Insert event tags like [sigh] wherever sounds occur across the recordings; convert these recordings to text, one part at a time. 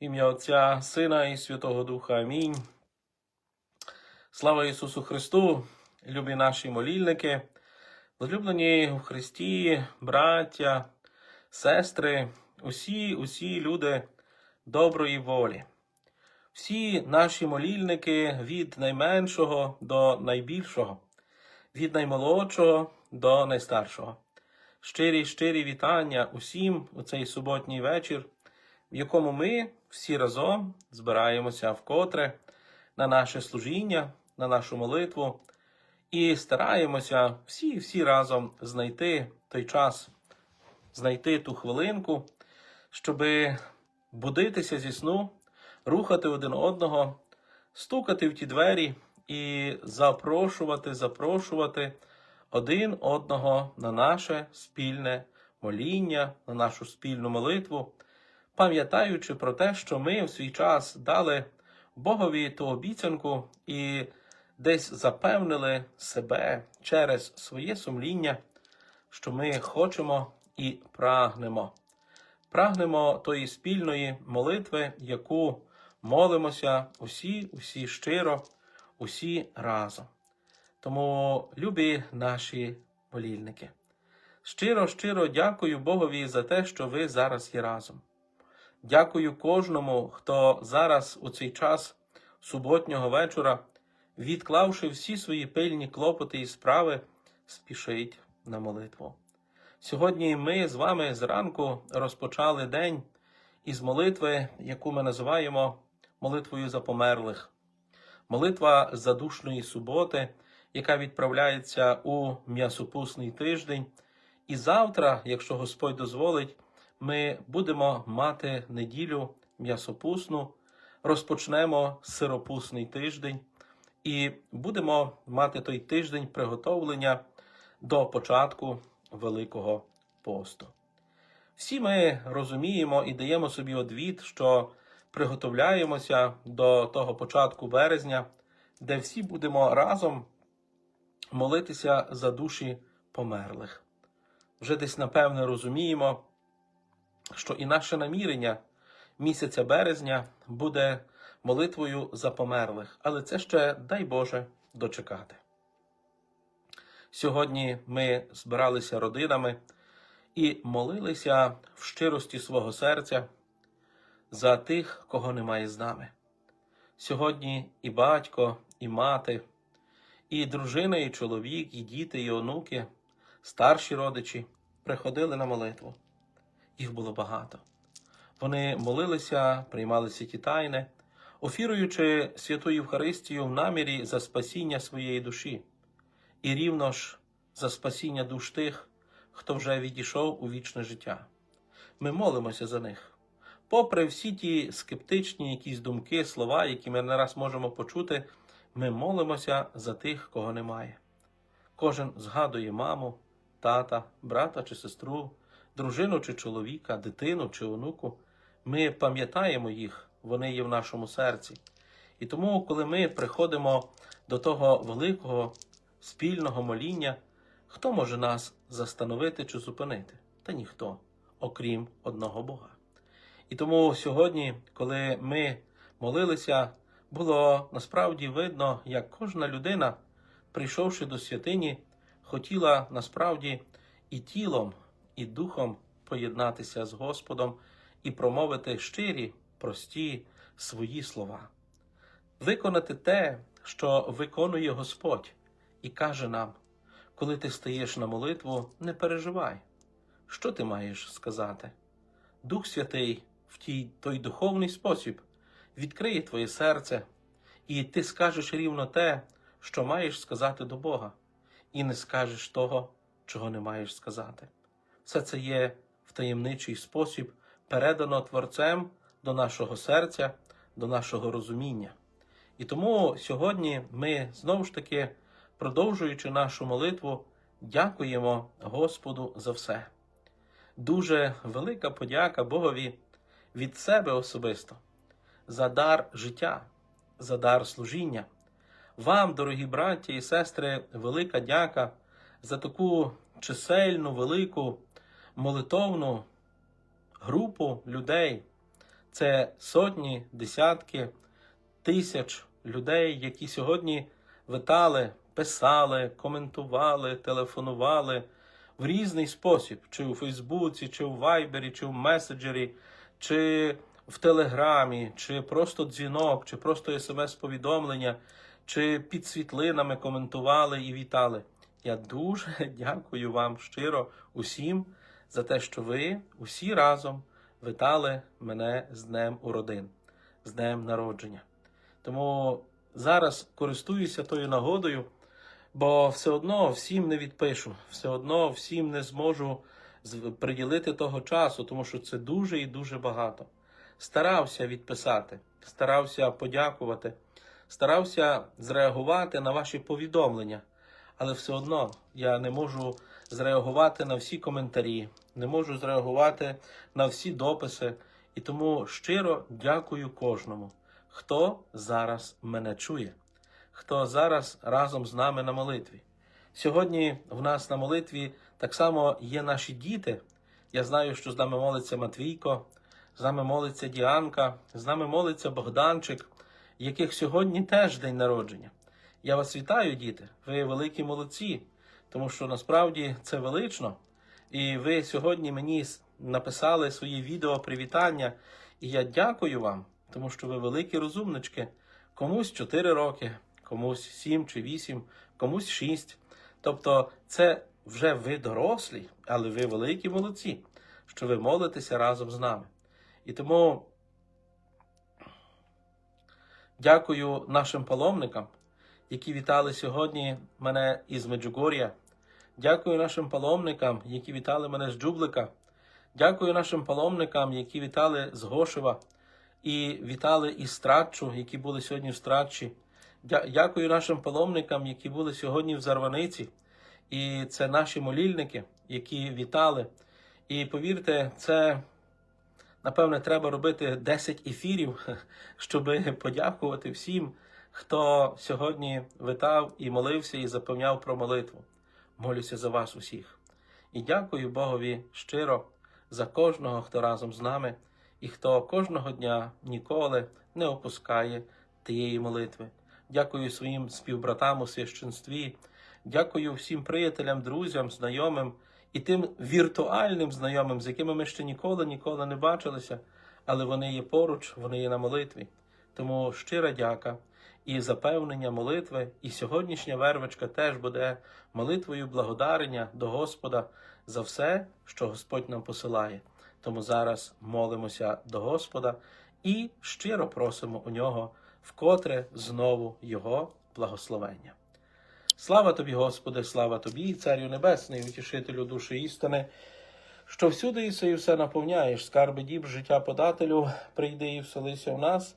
Ім'я Отця, Сина і Святого Духа. Амінь. Слава Ісусу Христу, любі наші молільники, возлюблені у Христі, браття, сестри, усі, усі люди доброї волі. Всі наші молільники від найменшого до найбільшого, від наймолодшого до найстаршого. Щирі, щирі вітання усім у цей суботній вечір, в якому ми всі разом збираємося вкотре на наше служіння, на нашу молитву і стараємося всі, всі разом знайти той час, знайти ту хвилинку, щоби будитися зі сну, рухати один одного, стукати в ті двері і запрошувати, запрошувати один одного на наше спільне моління, на нашу спільну молитву, пам'ятаючи про те, що ми в свій час дали Богові ту обіцянку і десь запевнили себе через своє сумління, що ми хочемо і прагнемо. Прагнемо тої спільної молитви, яку молимося усі, усі щиро, усі разом. Тому, любі наші молільники, щиро, щиро дякую Богові за те, що ви зараз є разом. Дякую кожному, хто зараз у цей час суботнього вечора, відклавши всі свої пильні клопоти і справи, спішить на молитву. Сьогодні ми з вами зранку розпочали день із молитви, яку ми називаємо молитвою за померлих. Молитва задушної суботи, яка відправляється у м'ясопусний тиждень. І завтра, якщо Господь дозволить, ми будемо мати неділю м'ясопусну, розпочнемо сиропусний тиждень і будемо мати той тиждень приготовлення до початку Великого посту. Всі ми розуміємо і даємо собі одвід, що приготовляємося до того початку березня, де всі будемо разом молитися за душі померлих. Вже десь напевне розуміємо, що і наше намірення місяця березня буде молитвою за померлих, але це ще, дай Боже, дочекати. Сьогодні ми збиралися родинами і молилися в щирості свого серця за тих, кого немає з нами. Сьогодні і батько, і мати, і дружина, і чоловік, і діти, і онуки, старші родичі приходили на молитву. Їх було багато. Вони молилися, приймали святі тайни, офіруючи святу Євхаристію в намірі за спасіння своєї душі, і рівно ж за спасіння душ тих, хто вже відійшов у вічне життя. Ми молимося за них. Попри всі ті скептичні якісь думки, слова, які ми не раз можемо почути, ми молимося за тих, кого немає. Кожен згадує маму, тата, брата чи сестру, дружину чи чоловіка, дитину чи онуку. Ми пам'ятаємо їх, вони є в нашому серці. І тому, коли ми приходимо до того великого спільного моління, хто може нас застановити чи зупинити? Та ніхто, окрім одного Бога. І тому сьогодні, коли ми молилися, було насправді видно, як кожна людина, прийшовши до святині, хотіла насправді і тілом, і духом поєднатися з Господом і промовити щирі, прості свої слова, виконати те, що виконує Господь, і каже нам, коли ти стаєш на молитву, не переживай, що ти маєш сказати. Дух Святий в тій, той духовний спосіб відкриє твоє серце, і ти скажеш рівно те, що маєш сказати до Бога, і не скажеш того, чого не маєш сказати. Все це є в таємничий спосіб передано Творцем до нашого серця, до нашого розуміння. І тому сьогодні ми знову ж таки, продовжуючи нашу молитву, дякуємо Господу за все. Дуже велика подяка Богові від себе особисто за дар життя, за дар служіння. Вам, дорогі браті і сестри, велика дяка за таку чисельну, велику молитовну групу людей. Це сотні, десятки тисяч людей, які сьогодні витали, писали, коментували, телефонували в різний спосіб, чи у Фейсбуці, чи у Вайбері, чи в меседжері, чи в Телеграмі, чи просто дзвінок, чи просто смс-повідомлення, чи під світлинами коментували і вітали. Я дуже [laughs] дякую вам щиро усім за те, що ви усі разом вітали мене з Днем уродин, з Днем народження. Тому зараз користуюся тою нагодою, бо все одно всім не відпишу, все одно всім не зможу приділити того часу, тому що це дуже і дуже багато. Старався відписати, старався подякувати, старався зреагувати на ваші повідомлення, але все одно я не можу зреагувати на всі коментарі, не можу зреагувати на всі дописи. І тому щиро дякую кожному, хто зараз мене чує, хто зараз разом з нами на молитві. Сьогодні в нас на молитві так само є наші діти. Я знаю, що з нами молиться Матвійко, з нами молиться Діанка, з нами молиться Богданчик, яких сьогодні теж день народження. Я вас вітаю, діти. Ви великі молодці, тому що насправді це велично. І ви сьогодні мені написали свої відео привітання, і я дякую вам, тому що ви великі розумнички. Комусь 4 роки, комусь 7 чи 8, комусь 6. Тобто, це вже ви дорослі, але ви великі молодці, що ви молитеся разом з нами. І тому дякую нашим паломникам, які вітали сьогодні мене із Меджугор'я. Дякую нашим паломникам, які вітали мене з Джублика. Дякую нашим паломникам, які вітали з Гошева і вітали із Стратчу, які були сьогодні в Стратчі. Дякую нашим паломникам, які були сьогодні в Зарваниці. І це наші молільники, які вітали. І повірте, це напевне треба робити 10 ефірів, [laughs] щоб подякувати всім, хто сьогодні витав і молився і запевняв про молитву. Молюся за вас усіх. І дякую Богові щиро за кожного, хто разом з нами, і хто кожного дня ніколи не опускає тієї молитви. Дякую своїм співбратам у священстві. Дякую всім приятелям, друзям, знайомим і тим віртуальним знайомим, з якими ми ще ніколи ніколи не бачилися, але вони є поруч, вони є на молитві. Тому щира дяка і запевнення молитви, і сьогоднішня вервочка теж буде молитвою благодарення до Господа за все, що Господь нам посилає. Тому зараз молимося до Господа і щиро просимо у нього вкотре знову Його благословення. Слава тобі, Господи, слава тобі, Царю Небесний, утішителю душі істини, що всюди іси і все наповняєш, скарби діб, життя подателю, прийди і вселися в нас,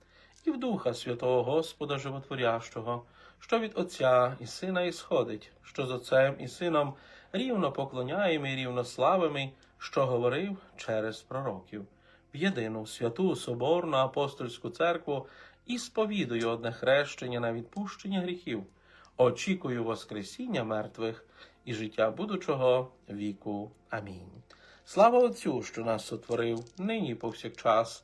І в Духа Святого Господа Животворящого, що від Отця і Сина ісходить, що з Отцем і Сином рівно поклоняємо і рівно славимо, що говорив через пророків в єдину святу Соборну апостольську церкву і сповідую одне хрещення на відпущення гріхів, очікую Воскресіння мертвих і життя будучого віку. Амінь. Слава Отцю, що нас сотворив, нині повсякчас,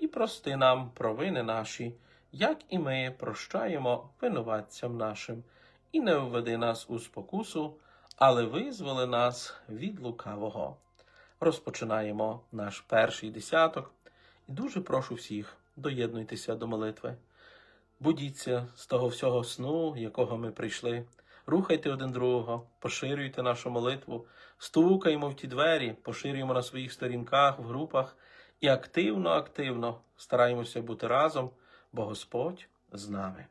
і прости нам провини наші, як і ми прощаємо винуватцям нашим, і не введи нас у спокусу, але визволи нас від лукавого. Розпочинаємо наш перший десяток, і дуже прошу всіх, доєднуйтеся до молитви. Будіться з того всього сну, якого ми прийшли. Рухайте один другого, поширюйте нашу молитву, стукаємо в ті двері, поширюємо на своїх сторінках, в групах і активно, активно стараємося бути разом, бо Господь з нами.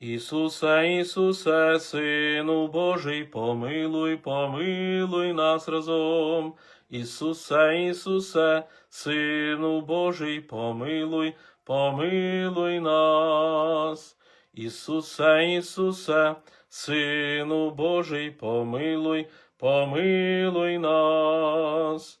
Ісусе, Ісусе, Сину Божий, помилуй, помилуй нас разом. Ісусе, Ісусе, Сину Божий, помилуй, помилуй нас. Ісусе, Ісусе, Сину Божий, помилуй, помилуй нас.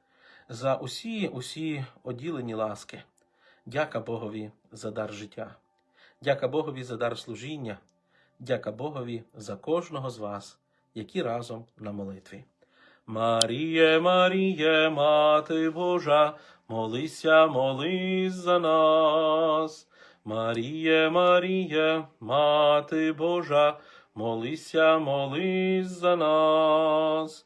за усі усі оділені ласки. Дяка Богові за дар життя. Дяка Богові за дар служіння. Дяка Богові за кожного з вас, які разом на молитві. Маріє, Маріє, Мати Божа, молися, молись за нас. Маріє, Маріє, Мати Божа, молися, молись за нас.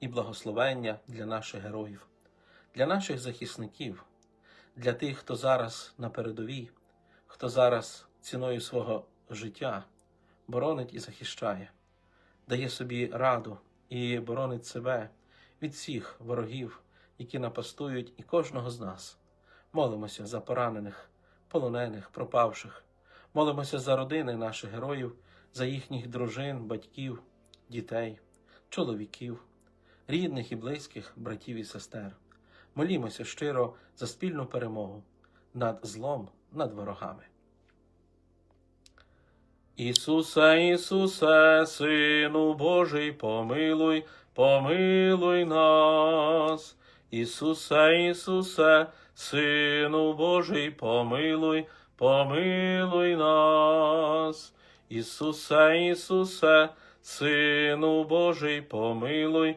і благословення для наших героїв, для наших захисників, для тих, хто зараз на передовій, хто зараз ціною свого життя боронить і захищає, дає собі раду і боронить себе від всіх ворогів, які напастують і кожного з нас. Молимося за поранених, полонених, пропавших. Молимося за родини наших героїв, за їхніх дружин, батьків, дітей, чоловіків, рідних і близьких, братів і сестер. Молімося щиро за спільну перемогу над злом, над ворогами. Ісусе, Ісусе, Сину Божий, помилуй, помилуй нас. Ісусе, Ісусе, Сину Божий, помилуй, помилуй нас. Ісусе, Ісусе, Сину Божий, помилуй,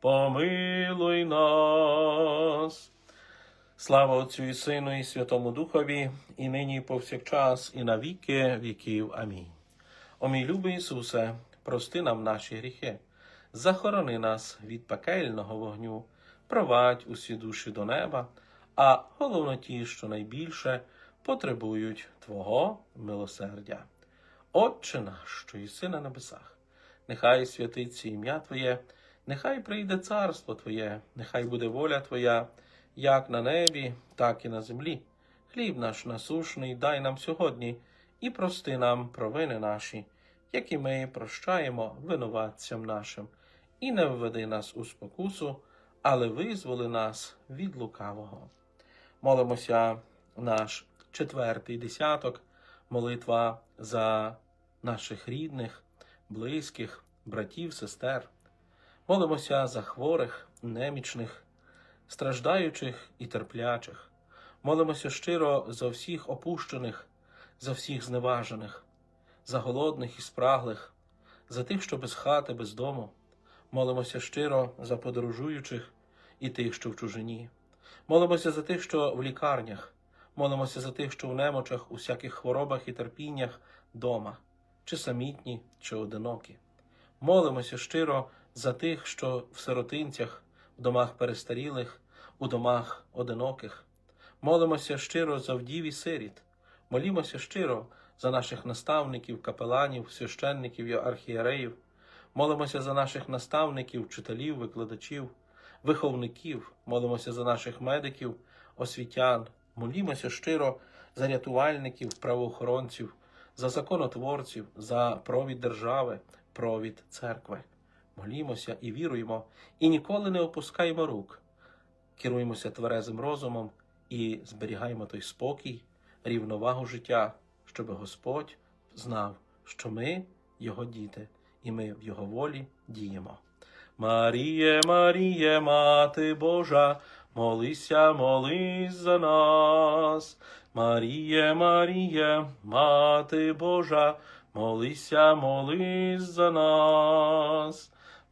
помилуй нас. Слава Отцю і Сину, і Святому Духові, і нині, і повсякчас, і на віки віків. Амінь. О мій любий Ісусе, прости нам наші гріхи, захорони нас від пекельного вогню, провадь усі душі до неба, а головно ті, що найбільше потребують Твого милосердя. Отче наш, що єси на небесах, нехай святиться ім'я Твоє, нехай прийде царство Твоє, нехай буде воля Твоя, як на небі, так і на землі. Хліб наш насушний дай нам сьогодні і прости нам провини наші, як ми прощаємо винуватцям нашим, і не введи нас у спокусу, але визволи нас від лукавого. Молимося наш четвертий десяток, молитва за наших рідних, близьких, братів, сестер. Молимося за хворих, немічних, страждаючих і терплячих. Молимося щиро за всіх опущених, за всіх зневажених, за голодних і спраглих, за тих, що без хати, без дому. Молимося щиро за подорожуючих і тих, що в чужині. Молимося за тих, що в лікарнях, молимося за тих, що в немочах, у всяких хворобах і терпіннях дома, чи самітні, чи одинокі. Молимося щиро за тих, що в сиротинцях, в домах перестарілих, у домах одиноких. Молимося щиро за вдів і сиріт. Молімося щиро за наших наставників, капеланів, священників і архієреїв. Молимося за наших наставників, вчителів, викладачів, виховників. Молимося за наших медиків, освітян. Молімося щиро за рятувальників, правоохоронців, за законотворців, за провід держави, провід церкви. Молімося і віруємо, і ніколи не опускаємо рук. Керуємося тверезим розумом і зберігаємо той спокій, рівновагу життя, щоб Господь знав, що ми Його діти, і ми в Його волі діємо. Маріє, Маріє, Мати Божа, молися, молись за нас. Маріє, Маріє, Мати Божа, молися, молись за нас.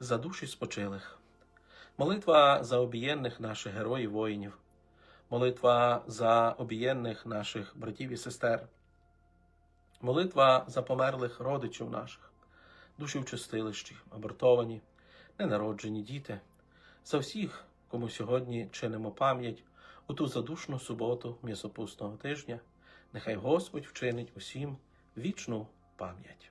за душі спочилих, молитва за обієнних наших героїв воїнів, молитва за обієнних наших братів і сестер, молитва за померлих родичів наших, душі в чистилищі, абортовані, ненароджені діти, за всіх, кому сьогодні чинимо пам'ять у ту задушну суботу м'ясопусного тижня, нехай Господь вчинить усім вічну пам'ять.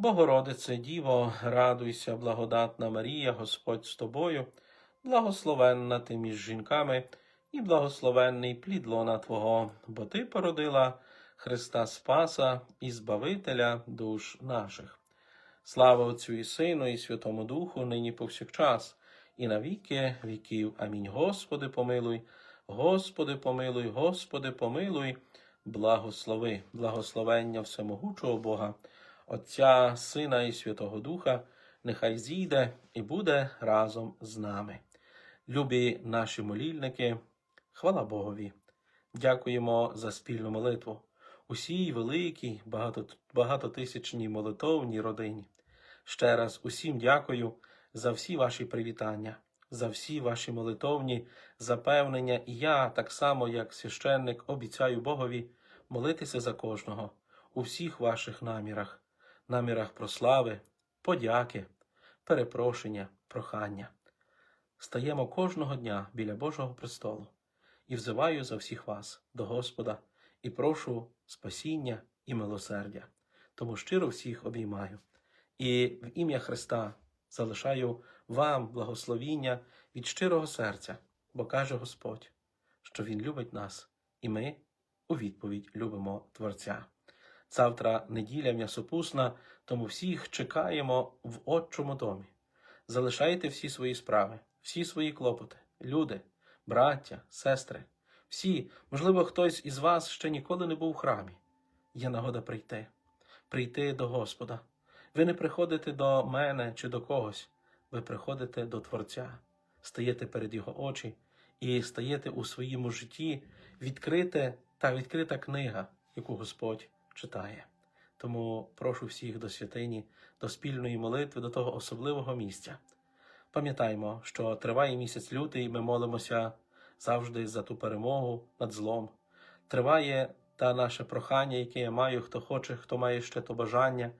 Богородице Діво, радуйся, благодатна Марія, Господь з тобою, благословенна ти між жінками, і благословенний плід лона Твого, бо Ти породила Христа Спаса і Збавителя душ наших. Слава Отцю і Сину, і Святому Духу, нині повсякчас, і на віки віків. Амінь. Господи, помилуй, Господи, помилуй, Господи, помилуй, благослови, благословення всемогучого Бога, Отця, Сина і Святого Духа, нехай зійде і буде разом з нами. Любі наші молільники, хвала Богові. Дякуємо за спільну молитву. Усій великій, багато, багатотисячній молитовній родині. Ще раз усім дякую за всі ваші привітання, за всі ваші молитовні запевнення. І я, так само як священник, обіцяю Богові молитися за кожного у всіх ваших намірах, намірах прослави, подяки, перепрошення, прохання. Стаємо кожного дня біля Божого престолу і взиваю за всіх вас до Господа і прошу спасіння і милосердя. Тому щиро всіх обіймаю. І в ім'я Христа залишаю вам благословіння від щирого серця, бо каже Господь, що Він любить нас, і ми у відповідь любимо Творця. Завтра неділя м'ясопусна, тому всіх чекаємо в Отчому домі. Залишайте всі свої справи, всі свої клопоти, люди, браття, сестри, всі, можливо, хтось із вас ще ніколи не був у храмі. Є нагода прийти, прийти до Господа. Ви не приходите до мене чи до когось, ви приходите до Творця, стаєте перед Його очі і стаєте у своєму житті відкрите та відкрита книга, яку Господь читає. Тому прошу всіх до святині, до спільної молитви, до того особливого місця. Пам'ятаймо, що триває місяць лютий, і ми молимося завжди за ту перемогу над злом. Триває та наше прохання, яке я маю, хто хоче, хто має ще то бажання.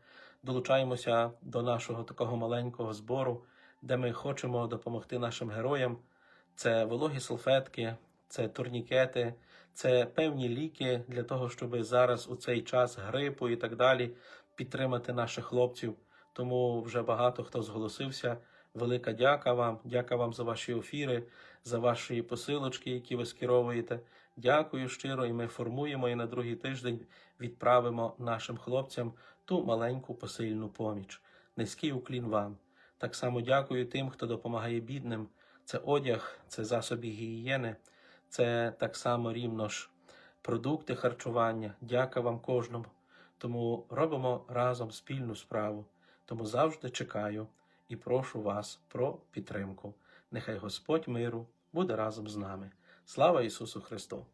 Долучаємося до нашого такого маленького збору, де ми хочемо допомогти нашим героям. Це вологі салфетки, це турнікети, це певні ліки для того, щоб зараз у цей час грипу і так далі підтримати наших хлопців. Тому вже багато хто зголосився. Велика дяка вам, дяка вам за ваші ефіри, за ваші посилочки, які ви скеровуєте. Дякую щиро, і ми формуємо і на другий тиждень відправимо нашим хлопцям ту маленьку посильну поміч. Низький уклін вам. Так само дякую тим, хто допомагає бідним. Це одяг, це засоби гігієни, це так само рівно ж продукти харчування. Дяка вам кожному. Тому робимо разом спільну справу. Тому завжди чекаю і прошу вас про підтримку. Нехай Господь миру буде разом з нами. Слава Ісусу Христу!